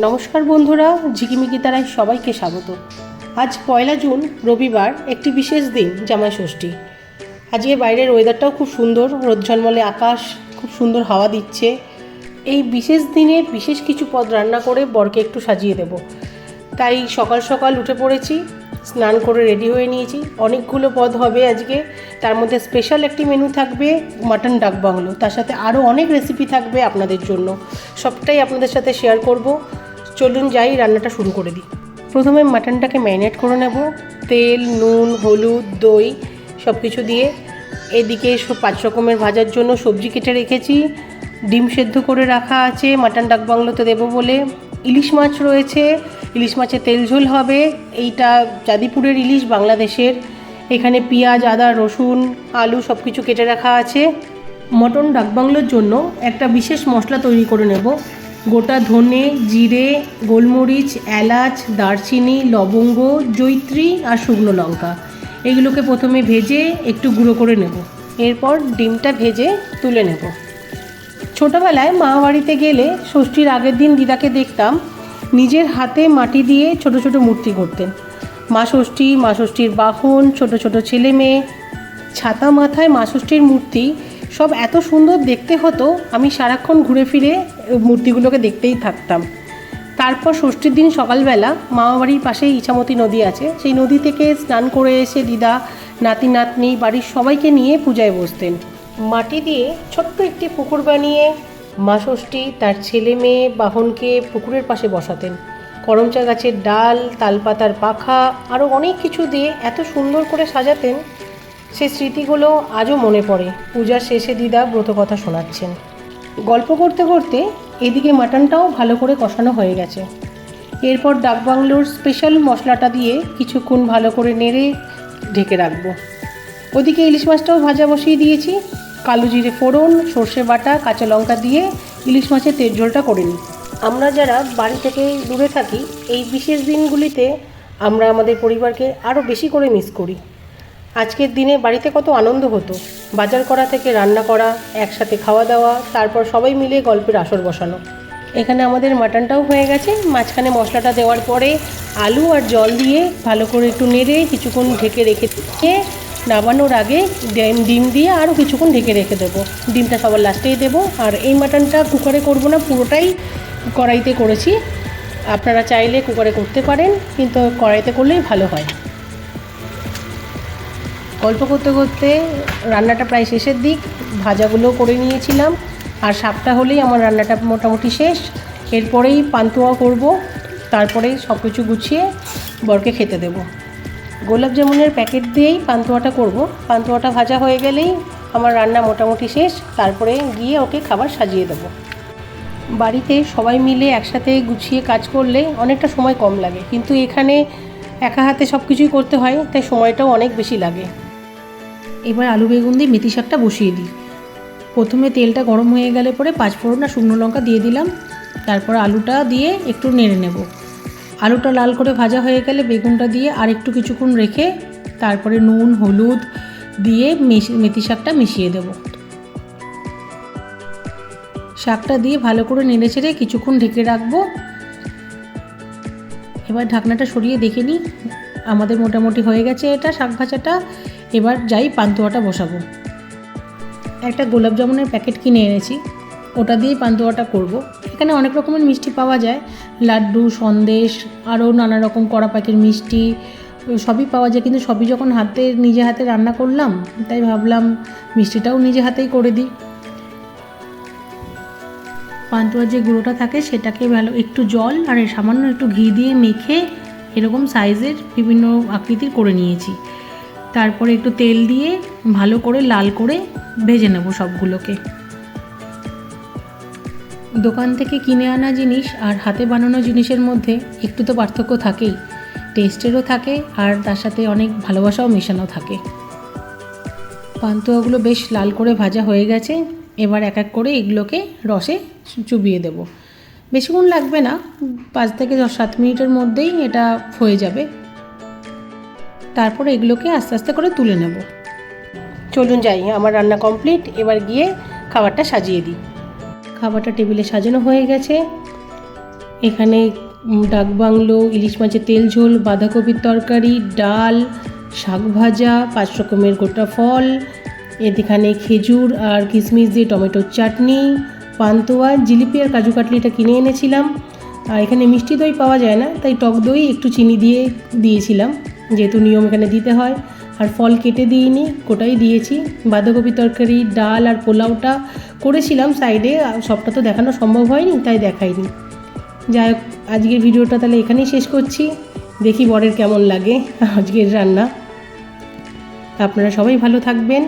নমস্কার বন্ধুরা, ঝিকিমিকি তারায় সবাইকে স্বাগত। আজ পয়লা জুন, রবিবার, একটি বিশেষ দিন, জামাই ষষ্ঠী। আজকে বাইরের ওয়েদারটাও খুব সুন্দর, রোদ ঝলমলে আকাশ, খুব সুন্দর হাওয়া দিচ্ছে। এই বিশেষ দিনে বিশেষ কিছু পদ রান্না করে বরকে একটু সাজিয়ে দেব। তাই সকাল সকাল উঠে পড়েছি, স্নান করে রেডি হয়ে নিয়েছি। অনেকগুলো পদ হবে আজকে। তার মধ্যে স্পেশাল একটি মেনু থাকবে মাটন ডাক বাংলো তার সাথে আরও অনেক রেসিপি থাকবে আপনাদের জন্য। সবটাই আপনাদের সাথে শেয়ার করব। চলুন যাই, রান্নাটা শুরু করে দিই। প্রথমে মাটনটাকে ম্যারিনেট করে নেব। তেল, নুন, হলুদ, দই সব কিছু দিয়ে। এদিকে সব পাঁচ রকমের ভাজার জন্য সবজি কেটে রেখেছি। ডিম সেদ্ধ করে রাখা আছে, মাটন ডাক বাংলোতে দেবো বলে। ইলিশ মাছ রয়েছে, ইলিশ মাছের তেল ঝোল হবে। এইটা চাঁদিপুরের ইলিশ, বাংলাদেশের। এখানে পেঁয়াজ, আদা, রসুন, আলু সব কিছু কেটে রাখা আছে। মটন ডাকবাংলোর জন্য একটা বিশেষ মশলা তৈরি করে নেব। গোটা ধনে, জিরে, গোলমরিচ, এলাচ, দারচিনি, লবঙ্গ, জৈত্রী আর শুকনো লঙ্কা। এগুলোকে প্রথমে ভেজে একটু গুঁড়ো করে নেব। এরপর ডিমটা ভেজে তুলে নেব। ছোটোবেলায় মা বাড়িতে গেলে ষষ্ঠীর আগের দিন দিদাকে দেখতাম নিজের হাতে মাটি দিয়ে ছোট ছোট মূর্তি করতেন মা ষষ্ঠী, মা ষষ্ঠীর বাহন, ছোট ছোট ছেলে মেয়ে ছাতা মাথায় মা ষষ্ঠীর মূর্তি সব এত সুন্দর দেখতে হতো, আমি সারাক্ষণ ঘুরে ফিরে মূর্তিগুলোকে দেখতেই থাকতাম। তারপর ষষ্ঠীর দিন সকালবেলা মামা বাড়ির পাশেই ইছামতি নদী আছে। সেই নদী থেকে স্নান করে এসে দিদা, নাতি, নাতনি, বাড়ির সবাইকে নিয়ে পূজায় বসতেন। মাটি দিয়ে ছোট্ট একটি পুকুর বানিয়ে মা ষষ্ঠী তার ছেলে মেয়ে বাহনকে পুকুরের পাশে বসাতেন। করমচা গাছের ডাল, তালপাতার পাখা আরও অনেক কিছু দিয়ে এত সুন্দর করে সাজাতেন সেই স্মৃতিগুলো আজও মনে পড়ে। পূজার শেষে দিদা ব্রত কথা শোনাচ্ছেন। গল্প করতে করতে এদিকে মাটনটাও ভালো করে কষানো হয়ে গেছে। এরপর ডাকবাংলোর স্পেশাল মশলাটা দিয়ে কিছুক্ষণ ভালো করে নেড়ে ঢেকে রাখব। ওদিকে ইলিশ মাছটাও ভাজা বসিয়ে দিয়েছি। কালো জিরে ফোড়ন, সর্ষে বাটা, কাঁচা লঙ্কা দিয়ে ইলিশ মাছের তেল ঝোলটা করে নিই। আমরা যারা বাড়ি থেকে দূরে থাকি, এই বিশেষ দিনগুলিতে আমরা আমাদের পরিবারকে আরও বেশি করে মিস করি। আজকের দিনে বাড়িতে কত আনন্দ হতো। বাজার করা থেকে রান্না করা, একসাথে খাওয়া দাওয়া, তারপর সবাই মিলে গল্পের আসর বসানো। এখানে আমাদের মাটনটাও হয়ে গেছে। মাঝখানে মশলাটা দেওয়ার পরে আলু আর জল দিয়ে ভালো করে একটু নেড়ে কিছুক্ষণ ঢেকে রেখে দিয়ে নামানোর আগে ডিম ডিম দিয়ে আরও কিছুক্ষণ ঢেকে রেখে দেবো। ডিমটা সবার লাস্টেই দেবো। আর এই মাটনটা কুকারে করব না, পুরোটাই কড়াইতে করেছি। আপনারা চাইলে কুকারে করতে পারেন, কিন্তু কড়াইতে করলেই ভালো হয়। গল্প করতে করতে রান্নাটা প্রায় শেষের দিক ভাজাগুলো করে নিয়েছিলাম। আর সাতটা হলেই আমার রান্নাটা মোটামুটি শেষ। এরপরেই পান্তুয়া করব, তারপরে সব কিছু গুছিয়ে বরকে খেতে দেব। গোলাপ জামুনের প্যাকেট দিয়েই পান্তুয়াটা করব। পান্তুয়াটা ভাজা হয়ে গেলেই আমার রান্না মোটামুটি শেষ, তারপরে গিয়ে ওকে খাবার সাজিয়ে দেবো। বাড়িতে সবাই মিলে একসাথে গুছিয়ে কাজ করলে অনেকটা সময় কম লাগে। কিন্তু এখানে একা হাতে সব কিছুই করতে হয়, তাই সময়টাও অনেক বেশি লাগে। এবার আলু বেগুন দিয়ে মেথি শাকটা বসিয়ে দিই। প্রথমে তেলটা গরম হয়ে গেলে পরে পাঁচ ফোড়ন আর শুকনো লঙ্কা দিয়ে দিলাম। তারপর আলুটা দিয়ে একটু নেড়ে নেব। আলুটা লাল করে ভাজা হয়ে গেলে বেগুনটা দিয়ে আর একটু কিছুক্ষণ রেখে তারপরে নুন, হলুদ দিয়ে মেথি শাকটা মিশিয়ে দেবো। শাকটা দিয়ে ভালো করে নেড়ে ছেড়ে কিছুক্ষণ ঢেকে রাখব। এবার ঢাকনাটা সরিয়ে দেখে নিই। আমাদের মোটামুটি হয়ে গেছে এটা শাক ভাজাটা। এবার যাই পান্তুয়াটা বসাবো। একটা গোলাপ জামুনের প্যাকেট কিনে এনেছি। ওটা দিয়েই পান্তুয়াটা করব। এখানে অনেক রকমের মিষ্টি পাওয়া যায়। লাড্ডু, সন্দেশ, আরও নানা রকম কড়া পাখির মিষ্টি, সবই পাওয়া যায়। কিন্তু সবই যখন হাতে, নিজে হাতে রান্না করলাম, তাই ভাবলাম মিষ্টিটাও নিজে হাতেই করে দিই। পান্তুয়ার যে গুঁড়োটা থাকে, সেটাকে ভালো একটু জল আর সামান্য একটু ঘি দিয়ে মেখে এরকম সাইজের বিভিন্ন আকৃতির করে নিয়েছি। তারপরে একটু তেল দিয়ে ভালো করে লাল করে ভেজে নেব সবগুলোকে। দোকান থেকে কিনে আনা জিনিস আর হাতে বানানো জিনিসের মধ্যে একটু তো পার্থক্য থাকেই। টেস্টেরও থাকে আর তার সাথে অনেক ভালোবাসাও মেশানো থাকে। পান্তুয়াগুলো বেশ লাল করে ভাজা হয়ে গেছে, এবার এক এক করে এগুলোকে রসে চুবিয়ে দেব। বেশিক্ষণ লাগবে না, পাঁচ থেকে দশ সাত মিনিটের মধ্যেই এটা হয়ে যাবে। তারপর এগুলোকে আস্তে আস্তে করে তুলে নেব। চলুন যাই, আমার রান্না কমপ্লিট এবার গিয়ে খাবারটা সাজিয়ে দিই। খাবারটা টেবিলে সাজানো হয়ে গেছে। এখানে ডাক বাংলো, ইলিশ মাছের তেল ঝোল, বাঁধাকপির তরকারি, ডাল, শাক ভাজা, পাঁচ রকমের গোটা ফল। এখানে খেজুর আর কিশমিশ দিয়ে টমেটোর চাটনি, পান্তুয়া, জিলিপি আর কাজু কাটলিটা কিনে এনেছিলাম। আর এখানে মিষ্টি দই পাওয়া যায় না, তাই টক দই, একটু চিনি দিয়ে দিয়েছিলাম। যেহেতু নিয়ম এখানে দিতে হয়। আর ফল কেটে দিইনি গোটাই দিয়েছি। বাঁধাকপি তরকারি, ডাল আর পোলাওটা করেছিলাম সাইডে সবটা তো দেখানো সম্ভব হয়নি, তাই দেখাইনি। যাই হোক, আজকের ভিডিওটা তাহলে এখানেই শেষ করছি। দেখি বরের কেমন লাগে আজকের রান্না। আপনারা সবাই ভালো থাকবেন।